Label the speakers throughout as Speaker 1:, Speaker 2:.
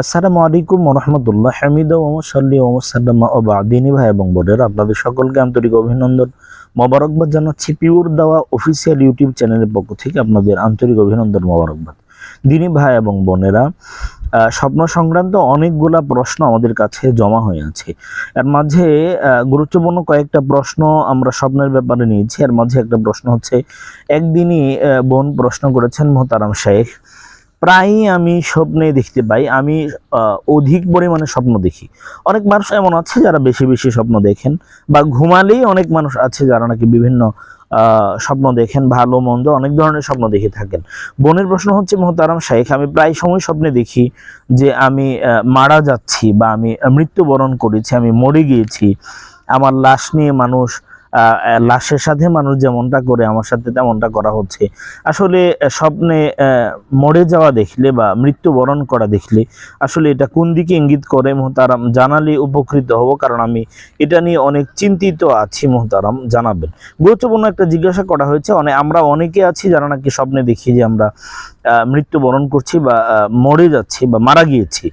Speaker 1: আসসালামু আলাইকুম রহমতুল্লাহ হামিদ ওমসাল্লি ওমসাল্লামা ও বাদিনী ভাই এবং বোনের, আপনাদের সকলকে আন্তরিক অভিনন্দন মোবারকবাদ জানাচ্ছি পিওর দেওয়া অফিসিয়াল ইউটিউব চ্যানেলের পক্ষ থেকে আপনাদের আন্তরিক অভিনন্দন মোবারকবাদ। দিনী ভাই এবং বোনেরা স্বপ্ন সংক্রান্ত অনেকগুলা প্রশ্ন আমাদের কাছে জমা হয়ে আছে। এর মাঝে গুরুত্বপূর্ণ কয়েকটা প্রশ্ন আমরা স্বপ্নের ব্যাপারে নিয়েছি। এর মাঝে একটা প্রশ্ন হচ্ছে, একদিনই বোন প্রশ্ন করেছেন মোহতারাম শেখ। প্রায়ই আমি স্বপ্নে দেখতে পাই, আমি অধিক পরিমাণে স্বপ্ন দেখি। অনেক মানুষ এমন আছে যারা বেশি বেশি স্বপ্ন দেখেন বা ঘুমালেই অনেক মানুষ আছে যারা নাকি বিভিন্ন স্বপ্ন দেখেন, ভালো, মন্দ অনেক ধরনের স্বপ্ন দেখে থাকেন। বোনের প্রশ্ন হচ্ছে, মোহতারাম শাইখ আমি প্রায় সময় স্বপ্নে দেখি যে আমি মারা যাচ্ছি বা আমি মৃত্যুবরণ করেছি, আমি মরে গিয়েছি, আমার লাশ নিয়ে মানুষ লাশের সাথে মানুষ যেমনটা করে, আমার সাথে তেমনটা করা হচ্ছে। আসলে স্বপ্নে মরে যাওয়া দেখলে বা মৃত্যুবরণ করা দেখলে আসলে এটা কোন দিকে ইঙ্গিত করে মোহতারাম? জানালে উপকৃত হব, কারণ আমি এটা নিয়ে অনেক চিন্তিত আছি মোহতারাম, জানাবেন। গুরুত্বপূর্ণ একটা জিজ্ঞাসা করা হয়েছে অনেক আমরা অনেকে আছি যারা নাকি স্বপ্নে দেখি যে আমরা মৃত্যুবরণ করছি বা মরে যাচ্ছি বা মারা গিয়েছি।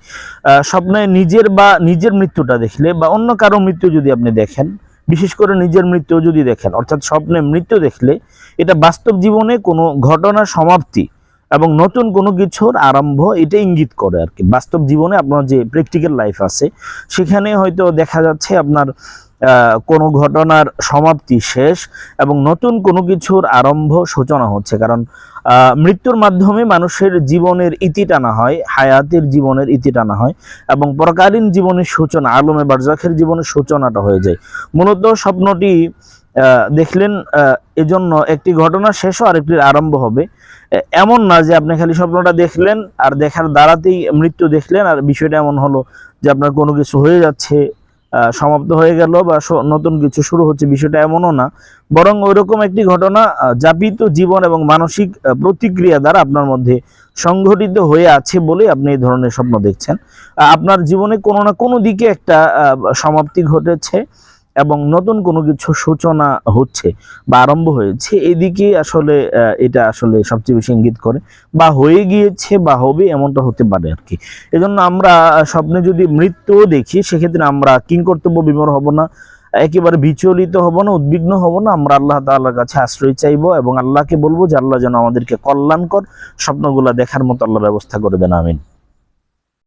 Speaker 1: স্বপ্নে নিজের বা নিজের মৃত্যুটা দেখলে বা অন্য কারও মৃত্যু যদি আপনি দেখেন বিশেষ করে নিজের মৃত্যু যদি দেখেন, অর্থাৎ স্বপ্নে মৃত্যু দেখলে এটা বাস্তব জীবনে কোনো ঘটনার সমাপ্তি এবং নতুন কোনো কিছুর আরম্ভ এটা ইঙ্গিত করে আর কি। বাস্তব জীবনে আপনার যে প্র্যাকটিক্যাল লাইফ আছে, সেখানে হয়তো দেখা যাচ্ছে আপনার কোনো ঘটনার সমাপ্তি শেষ এবং নতুন কোনো কিছুর আরম্ভ সূচনা হচ্ছে। কারণ মৃত্যুর মাধ্যমে মানুষের জীবনের ইতি টানা হয়, হায়াতের জীবনের ইতি টানা হয় এবং পরকালীন জীবনের সূচনা, আলমে বারজাখের জীবনের সূচনাটা হয়ে যায়। মূলত স্বপ্নটি দেখলেন এজন্য একটি ঘটনা শেষ ও আরেকটির আরম্ভ হবে। এমন না যে আপনি খালি স্বপ্নটা দেখলেন আর দেখার দ্বারাতেই মৃত্যু দেখলেন আর বিষয়টা এমন হলো যে আপনার কোনো কিছু হয়ে যাচ্ছে সমাপ্ত হয়ে গেল বা নতুন কিছু শুরু হচ্ছে বিষয়টা এমনও না। বরং ওইরকম একটি ঘটনা যাপিত জীবন এবং মানসিক প্রতিক্রিয়া দ্বারা আপনার মধ্যে সংঘটিত হয়ে আছে বলে আপনি এই ধরনের স্বপ্ন দেখছেন। আপনার জীবনে কোনো না কোনো দিকে একটা সমাপ্তি ঘটেছে। এবং নতুন কোনো কিছু সূচনা হচ্ছে বা আরম্ভ হয়েছে, এদিকে আসলে এটা আসলে সবচেয়ে বেশি ইঙ্গিত করে, বা হয়ে গিয়েছে বা হবে এমনটা হতে পারে আর কি এজন্য আমরা স্বপ্নে যদি মৃত্যুও দেখি, সেক্ষেত্রে আমরা কিং কর্তব্য বিমর হব না, একেবারে বিচলিত হব না, উদ্বিগ্ন হব না। আমরা আল্লাহ তাআলার কাছে আশ্রয় চাইব এবং আল্লাহকে বলব যে, আল্লাহ যেন আমাদেরকে কল্যাণকর স্বপ্নগুলো দেখার মতো আল্লাহ ব্যবস্থা করে দেন, আমিন।